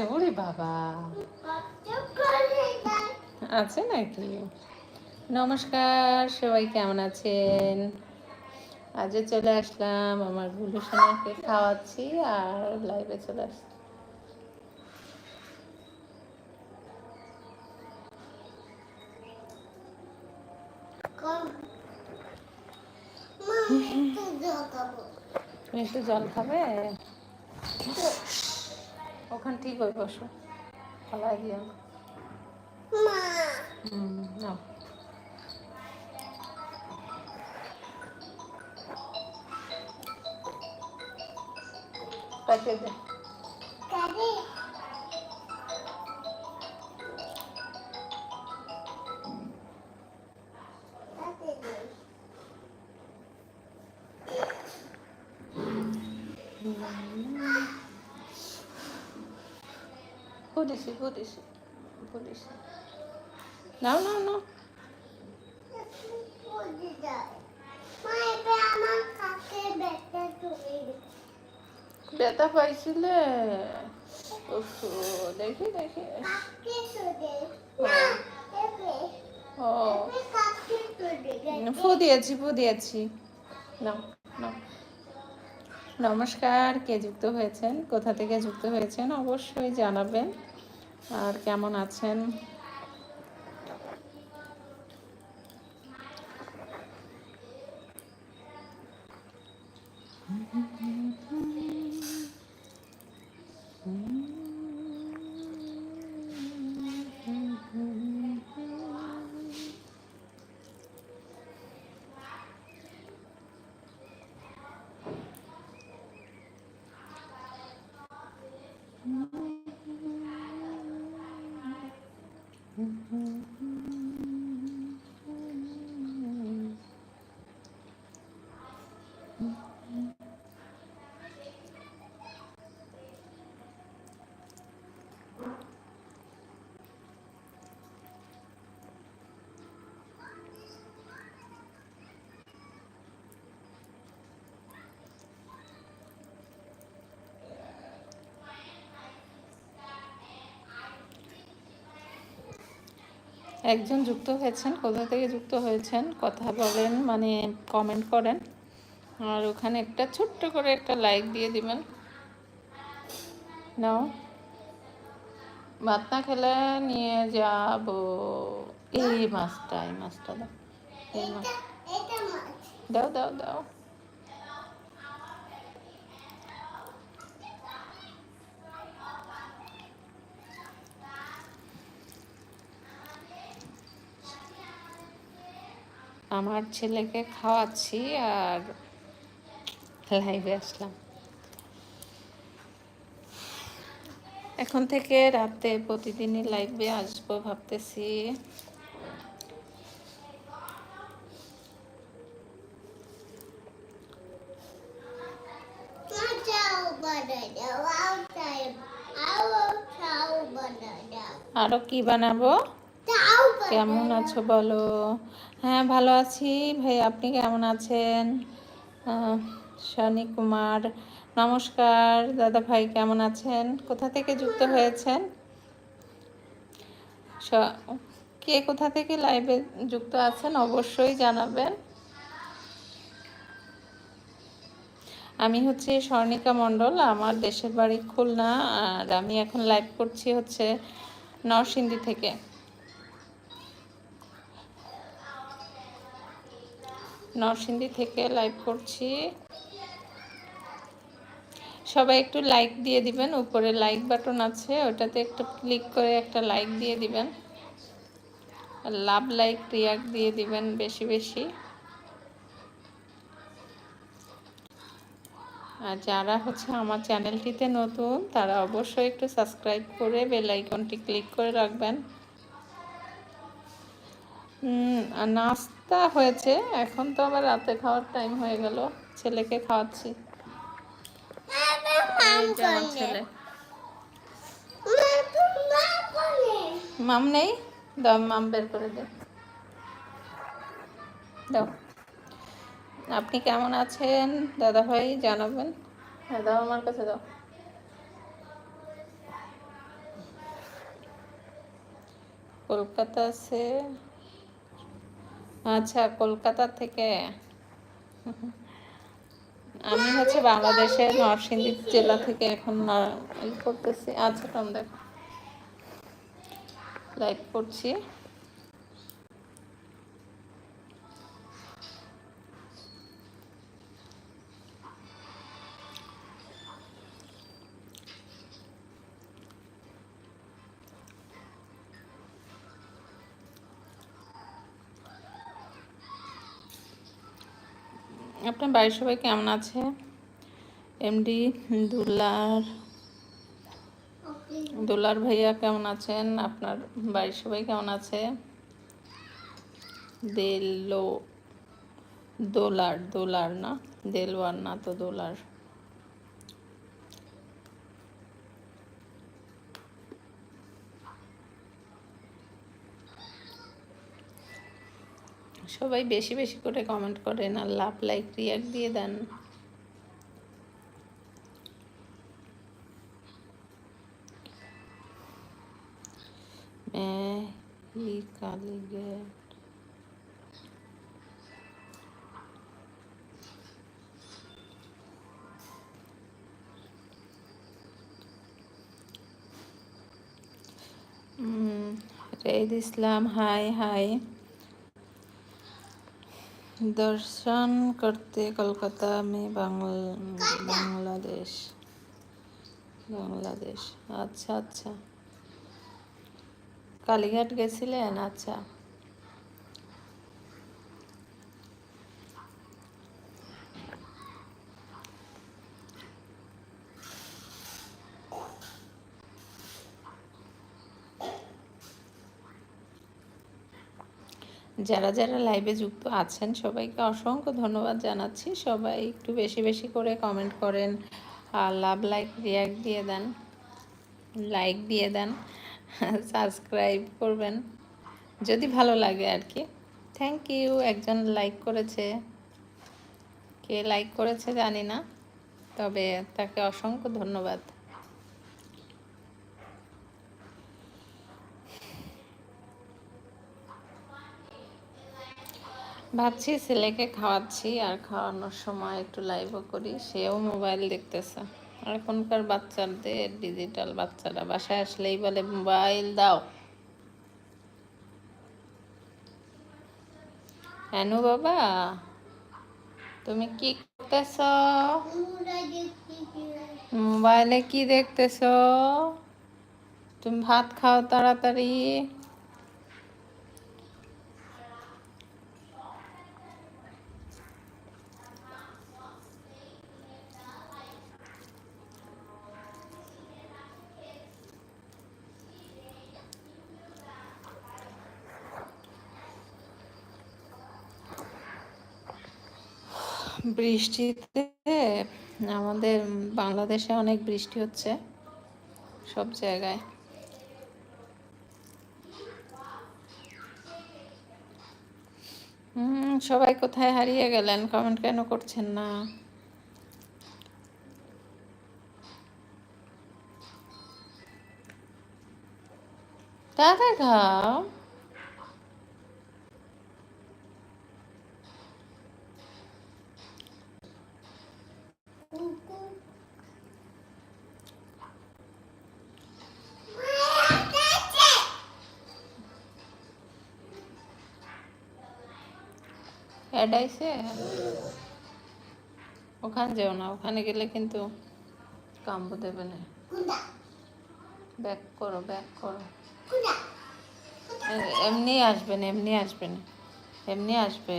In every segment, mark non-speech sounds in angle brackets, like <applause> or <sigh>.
আছে ওরে বাবা। আছে নাকি? নমস্কার সবাই কেমন আছেন? আজকে চলে আসলাম আমার গুলু সোনাকে খাওয়াচ্ছি আর লাইভে চলে আসছি। একটু জল খাবে? ওখান ঠিক হয়ে বসো। ফলাই দিও হুম নাও। পাঠিয়ে দে পুলিশি পুলিশি পুলিশি নাও নাও পাইছিলে? দেখি দেখি। ফু দিয়েছি ফু দিয়েছি। নাও। নমস্কার, কে যুক্ত হয়েছেন? কোথা থেকে যুক্ত হয়েছেন? অবশ্যই জানাবেন। আর কেমন আছেন? Mm-hmm. একজন যুক্ত হয়েছেন, কোথা থেকে যুক্ত হয়েছেন, কথা বলেন মানে কমেন্ট করেন। আর ওখানে একটা ছোট্ট করে একটা লাইক দিয়ে দিবেন। নাও। ভাত না খেলে নিয়ে যাব। এই মাছটা এই মাছটা দাও। এই মাছ দাও দাও দাও। আমার ছেলেকে খাওয়াচ্ছি আর লাইভে আসলাম। এখন থেকে রাতে প্রতিদিনই লাইভে আসব ভাবতেছি। আরও কি বানাবো? কেমন আছো বলো? হ্যাঁ ভালো আছি। ভাই, আপনি কেমন আছেন? শনি কুমার, নমস্কার। দাদা ভাই, কেমন আছেন? কোথা থেকে যুক্ত হয়েছেন? কে কোথা থেকে লাইভে যুক্ত আছেন অবশ্যই জানাবেন। আমি হচ্ছে স্বর্ণিকা মণ্ডল, আমার দেশের বাড়ি খুলনা, আর আমি এখন লাইভ করছি হচ্ছে নরসিংদী থেকে। নরসিংদী থেকে লাইভ করছি। সবাই একটু লাইক দিয়ে দিবেন, উপরে লাইক বাটন আছে, ওটাতে একটু ক্লিক করে একটা লাইক দিয়ে দিবেন। লাভ লাইক রিয়াক্ট দিয়ে দিবেন বেশি বেশি। আর যারা হচ্ছে আমার চ্যানেলটিতে নতুন, তারা অবশ্যই একটু সাবস্ক্রাইব করে বেল আইকনটি ক্লিক করে রাখবেন। নাস্তা হয়েছে। এখন তো আবার রাতে খাওয়ার টাইম হয়ে গেল। ছেলেকে খাওয়াচ্ছি। ছেলে। মাম নেই? দাও মাম বের করে দে। দাও। আপনি কেমন আছেন? দাদা ভাই জানাবেন। হ্যাঁ দাও আমার কাছে দাও। কলকাতা সে আচ্ছা কলকাতা থেকে। আমি হচ্ছে বাংলাদেশের নরসিংদী জেলা থেকে এখন করতেছি। আচ্ছা তোমাদের লাইক করছি। আপনার বাড়ির সবাই কেমন আছে? এমডি দুলার দুলার ভাইয়া কেমন আছেন? আপনার বাড়ির সবাই কেমন আছে? দেলো, দোলার দোলার না? দেলওয়ার না তো দোলার। সবাই বেশি বেশি করে কমেন্ট করেন আর লাভ লাইক রিয়াক্ট দিয়ে দেন। রেদ ইসলাম, হাই হাই। दर्शन करते कोलकाता में बांग्लादेश বাংলাদেশ আচ্ছা আচ্ছা কালীঘাট গেছিলেন আচ্ছা যারা যারা লাইভে যুক্ত আছেন, সবাইকে অসংখ্য ধন্যবাদ জানাচ্ছি। সবাই একটু বেশি বেশি করে কমেন্ট করেন, আর লাভ লাইক রিয়াক্ট দিয়ে দেন লাইক দিয়ে দেন সাবস্ক্রাইব করবেন, যদি ভালো লাগে আর কি। থ্যাংক ইউ একজন লাইক করেছে। কে লাইক করেছে জানি না, তবে তাকে অসংখ্য ধন্যবাদ। ভাবছি ছেলেকে খাওয়াচ্ছি আর খাওয়ানোর সময় একটু লাইভও করি। সেও মোবাইল দেখতেছে। আর এখনকার বাচ্চাদের ডিজিটাল বাচ্চারা বাসায় আসলেই বলে মোবাইল দাও। হ্যানু বাবা, তুমি কি করতেছ? মোবাইলে কি দেখতেছ? তুমি ভাত খাও তাড়াতাড়ি। বৃষ্টিতে আমাদের বাংলাদেশে অনেক বৃষ্টি হচ্ছে সব জায়গায়। হুম, সবাই কোথায় হারিয়ে গেলেন? কমেন্ট কেন করছেন না? দাদা খাও আইসে ওখানে যেও না, ওখানে গেলে কিন্তু কাম্বু দেবে না। ব্যাক করো ব্যাক করো। এমনি আসবেন এমনি আসবেন এমনি আসবে।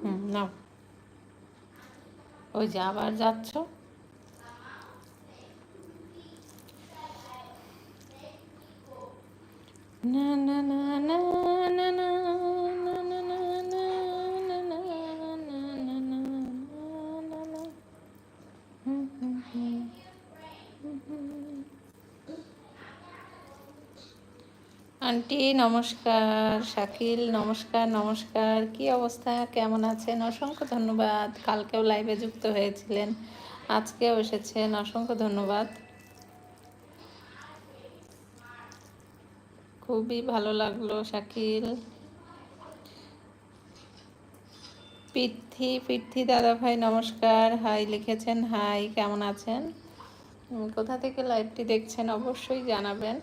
হুম নাও। ওই যে আবার যাচ্ছ। না না না না না না। আন্টি, নমস্কার। শাকিল, নমস্কার নমস্কার। কি অবস্থা? কেমন আছেন? অসংখ্য ধন্যবাদ। কালকেও লাইভে যুক্ত হয়েছিলেন। আজকেও এসেছেন। অসংখ্য ধন্যবাদ। খুবই ভালো লাগল, শাকিল। পৃথ্বী পৃথ্বী দাদা ভাই, নমস্কার। হাই লিখেছেন। হাই, কেমন আছেন? কোথা থেকে লাইভটি দেখছেন অবশ্যই জানাবেন।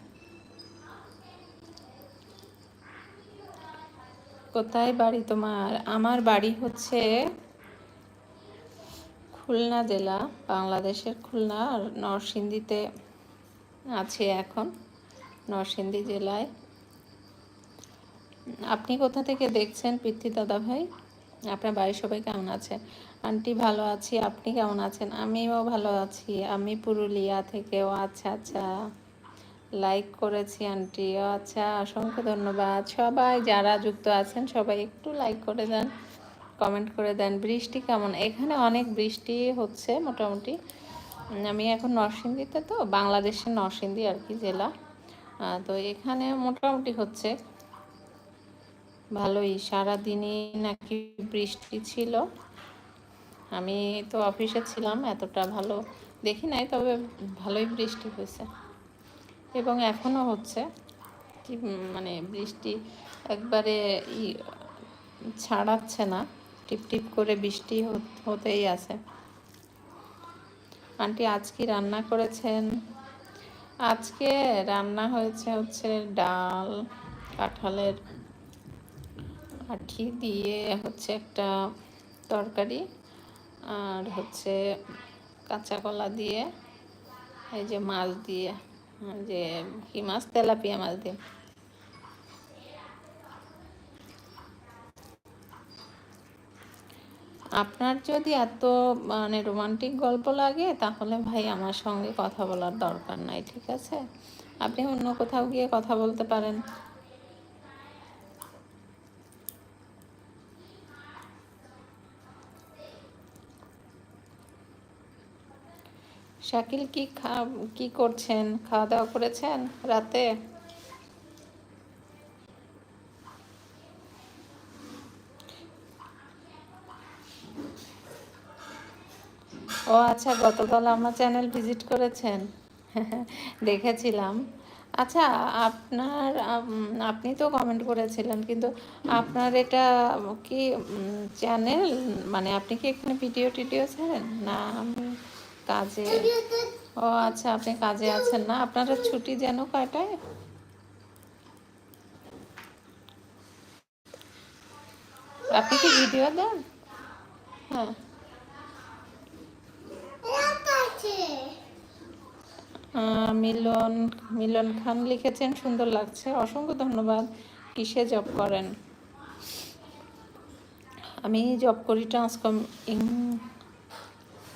কোথায় বাড়ি তোমার? আমার বাড়ি হচ্ছে খুলনা জেলা, বাংলাদেশের খুলনা, আর নরসিংদীতে আছে এখন, নরসিংদী জেলায়। আপনি কোথা থেকে দেখছেন পৃথ্বী দাদা ভাই? আপনার বাড়ির সবাই কেমন আছে? আন্টি ভালো আছি, আপনি কেমন আছেন? আমিও ভালো আছি, আমি পুরুলিয়া থেকেও আচ্ছা আচ্ছা। লাইক করেছি আন্টি আচ্ছা অসংখ্য ধন্যবাদ। সবাই যারা যুক্ত আছেন, সবাই একটু লাইক করে দেন কমেন্ট করে দেন। বৃষ্টি কেমন? এখানে অনেক বৃষ্টি হচ্ছে মোটামুটি। আমি এখন নরসিংদীতে তো, বাংলাদেশের নরসিংদী আর কি জেলা। তো এখানে মোটামুটি হচ্ছে। ভালোই, সারাদিনই নাকি বৃষ্টি ছিল। আমি তো অফিসে ছিলাম, এতটা ভালো দেখি নাই, তবে ভালোই বৃষ্টি হয়েছে। এবং এখনও হচ্ছে কি মানে বৃষ্টি একবারে ই, ছাড়াচ্ছে না, টিপ টিপ করে বৃষ্টি হতেই আছে। আন্টি আজ কি রান্না করেছেন? আজকে রান্না হয়েছে হচ্ছে ডাল, কাঁঠালের আঠি দিয়ে হচ্ছে একটা তরকারি আর হচ্ছে কাঁচা কলা দিয়ে, এই যে মাছ দিয়ে। যে কি মাছ? তেলাপিয়া মাছ দিয়ে। আপনার যদি এত মানে রোমান্টিক গল্প লাগে, তাহলে ভাই আমার সঙ্গে কথা বলার দরকার নাই, ঠিক আছে? আপনি অন্য কোথাও গিয়ে কথা বলতে পারেন। শাকিল কি খা কি করছেন? খাওয়া দাওয়া করেছেন রাতে? ও আচ্ছা গতকাল আমার চ্যানেল ভিজিট করেছেন। <laughs> দেখেছিলাম। আচ্ছা আপনার আপনি তো কমেন্ট করেছিলেন, কিন্তু আপনার এটা কি চ্যানেল? মানে আপনি কি এখানে ভিডিও টিডিও ছাড়েন? না, আমি কাজে। ও আচ্ছা আপনি কাজে আছেন না। আপনারা ছুটি যেন কয়টায় আপনি কি ভিডিও দেন? হ্যাঁ। মিলন মিলন খান লিখেছেন, সুন্দর লাগছে। অসংখ্য ধন্যবাদ। কিসে জব করেন? আমি জব করি ট্রান্সকম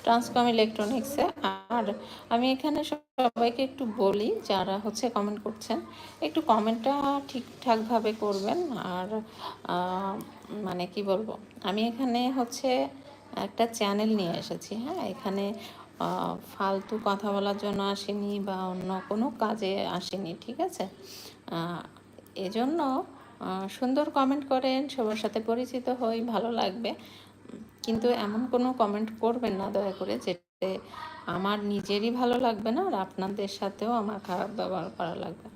ট্রান্সকম ইলেকট্রনিক্সে আর আমি এখানে সবাইকে একটু বলি, যারা হচ্ছে কমেন্ট করছেন, একটু কমেন্টটা ঠিকঠাকভাবে করবেন। আর মানে কি বলব, আমি এখানে হচ্ছে একটা চ্যানেল নিয়ে এসেছি হ্যাঁ? এখানে ফালতু কথা বলার জন্য আসেনি বা অন্য কোনো কাজে আসেনি, ঠিক আছে? এজন্য সুন্দর কমেন্ট করেন, সবার সাথে পরিচিত হই, ভালো লাগবে। কিন্তু এমন কোনো কমেন্ট করবেন না, দয়া করে, যেটাতে আমার নিজেরই ভালো লাগবে না আর আপনাদের সাথেও আমার খারাপ ব্যবহার করা লাগবে।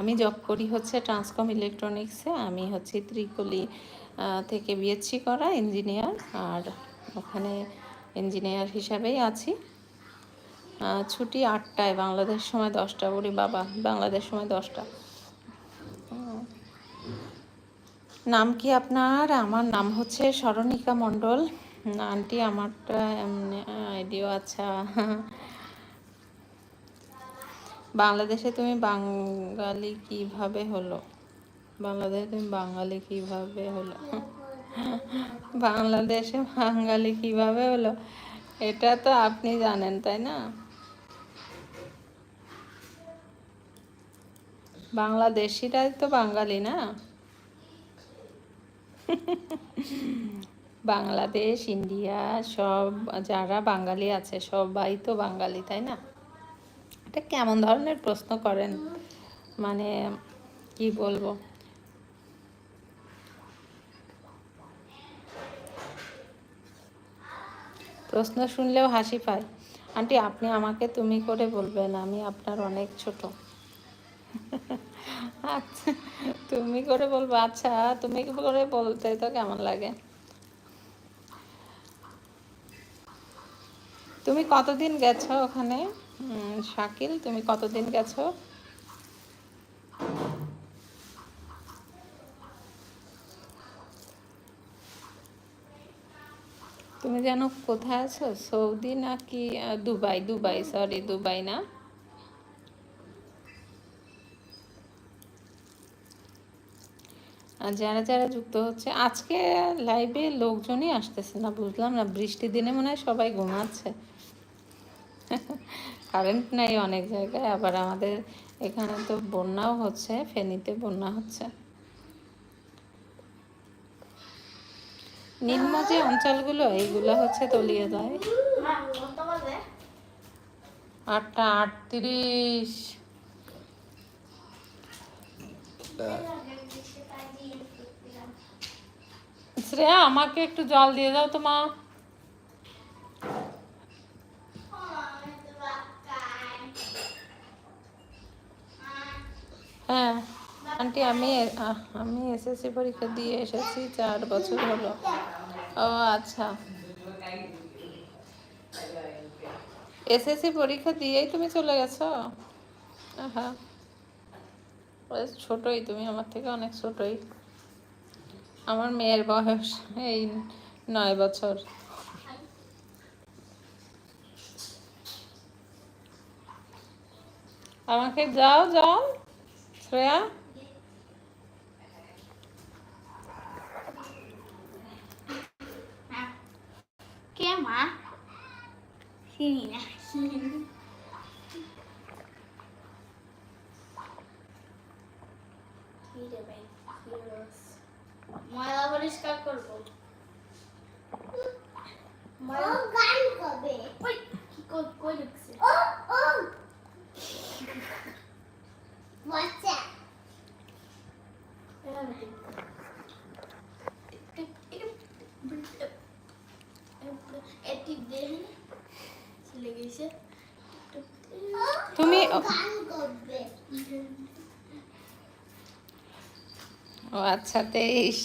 আমি জব করি হচ্ছে ট্রান্সকম ইলেকট্রনিক্সে আমি হচ্ছে ত্রিকলি থেকে বিএসসি করা ইঞ্জিনিয়ার আর ওখানে ইঞ্জিনিয়ার হিসাবেই আছি। ছুটি আটটায়, বাংলাদেশ সময় দশটা, বলি বাবা, বাংলাদেশ সময় দশটা হুম। নাম কি আপনার? আমার নাম হচ্ছে স্মরণিকা মণ্ডল। আন্টি আমারটা আইডিও আচ্ছা। বাংলাদেশে তুমি বাঙালি কীভাবে হলো? বাংলাদেশে তুমি বাঙালি কীভাবে হলো? বাংলাদেশে বাঙালি কীভাবে হলো? এটা তো আপনি জানেন, তাই না? বাংলাদেশিরাই তো বাঙালি না? বাংলাদেশ, ইন্ডিয়া, সব, যারা বাঙালি আছে, সবাই তো বাঙালি, তাই না? এটা কেমন ধরনের প্রশ্ন করেন? মানে কি বলব? প্রশ্ন শুনলেও হাসি পায়। আন্টি, আপনি আমাকে তুমি করে বলবেন, আমি আপনার অনেক ছোট। আচ্ছা। তুমি করে বলব? আচ্ছা তুমি করে বলতে তো কেমন লাগে? তুমি কতদিন গেছো ওখানে? শাকিল, তুমি কতদিন গেছো? তুমি যেন কোথায় আছো? সৌদি নাকি দুবাই? দুবাই সরি দুবাই না? যারা যারা যুক্ত হচ্ছে, আজকে লাইভে লোকজনই আসতেছে না, বুঝলাম না। বৃষ্টির দিনে মনে হয় সবাই ঘুমাচ্ছে। কারেন্ট নাই অনেক জায়গায়, আবার আমাদের এখানে তো বন্যাও হচ্ছে, ফেনীতে বন্যা হচ্ছে। নিম্ন যে অঞ্চলগুলো, এইগুলো হচ্ছে তলিয়ে যায় আটটা আটত্রিশ। শ্রেয়া, আমাকে একটু জল দিয়ে দাও তো মা। হ্যাঁ আন্টি, আমি আমি এসএসসি পরীক্ষা দিয়ে এসেছি, চার বছর হলো। ও আচ্ছা। এসএসসি পরীক্ষা দিয়েই তুমি চলে গেছো? হ্যাঁ ছোটই তুমি, আমার থেকে অনেক ছোটই। আমার মেয়ের বয়স এই নয় বছর। আমাকে যাও যাও শ্রেয়া। কে মা? চিনি না ময়লা পরিষ্কার করব। ময়লা গান কবে? ওই কি কই ও ও। বাচ্চা তুমি গান করবে ও আচ্ছা তেইশ।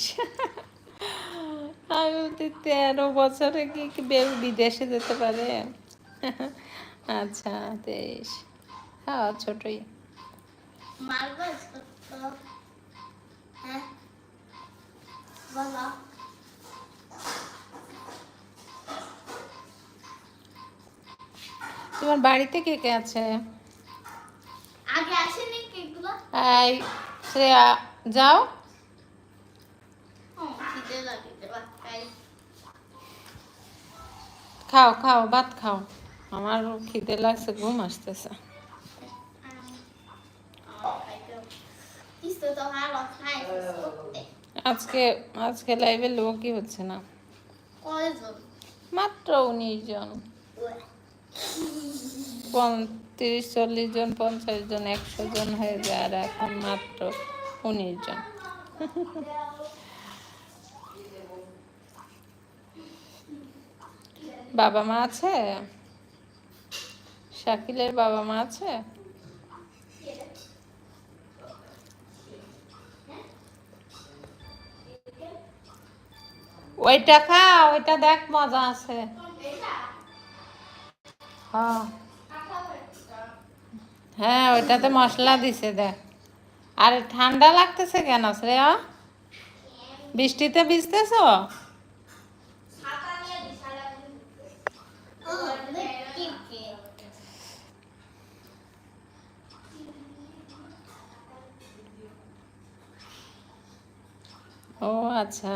আমি বলতে তেরো বছরে কি কি বে- বিদেশে যেতে পারে? আচ্ছা তেইশ। হ্যাঁ? ছোটই তোমার বাড়িতে কে কে আছে? আগে আসেনি কেকগুলো যাও ও খিদে লাগে এবার খাই খাও খাও, ভাত খাও। আমার খিদে লাগছে, ঘুম আসতেছে। আজকে আজকে লাইভে লোকই হচ্ছে না। মাত্র উনিশ জন। পঁয়ত্রিশ, চল্লিশ জন, পঞ্চাশ জন, একশো জন হয়ে যায়, আর এখন মাত্র উনিশ জন। বাবা মা আছে? শাকিলের বাবা মা আছে? ওইটা খা, ওইটা দেখ, মজা আছে। হ্যাঁ। হ্যাঁ ওইটাতে মশলা দিছে, দেখ। আর ঠান্ডা লাগতেছে কেন, শ্রেয়া? বৃষ্টিতে ভিজতেছ? ও আচ্ছা।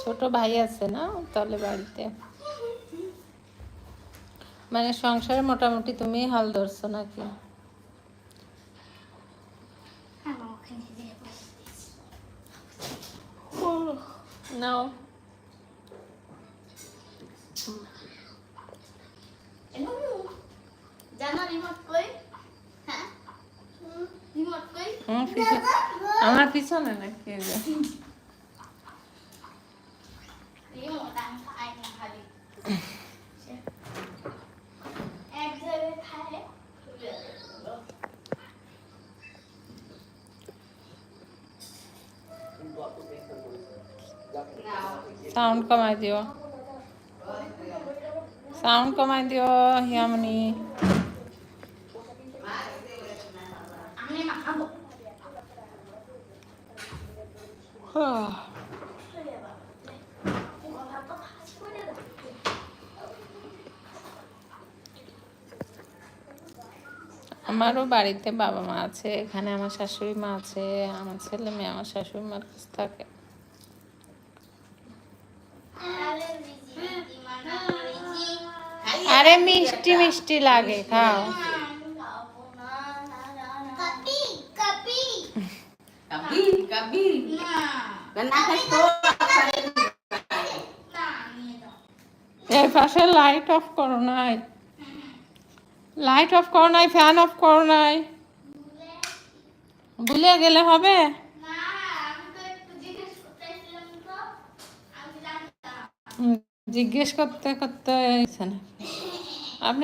ছোট ভাই আছে না তাহলে বাড়িতে? মানে সংসারে মোটামুটি তুমি হাল ধরছো নাকি নাও জানো রিমোট কই হ্যাঁ রিমোট কই হুম, পিছনে- আমার পিছনে নাকি এই যে। রিমোট আমি খাই না খালি এক জায়গায় খায় সাউন্ড কমাই দিও সাউন্ড কমাই দিও মাখাবো <sighs> আমারও বাড়িতে বাবা মা আছে, এখানে আমার শাশুড়ি মা আছে, আমার ছেলে মেয়ে, আমার শাশুড়ি মার কাছে থাকে। আরে মিষ্টি মিষ্টি লাগে, খাও. এই পাশে লাইট অফ করো নাই। লাইট অফ করো নাই ফ্যান অফ করো নাই। ভুলে গেলে হবে? জিজ্ঞেস করতে করতে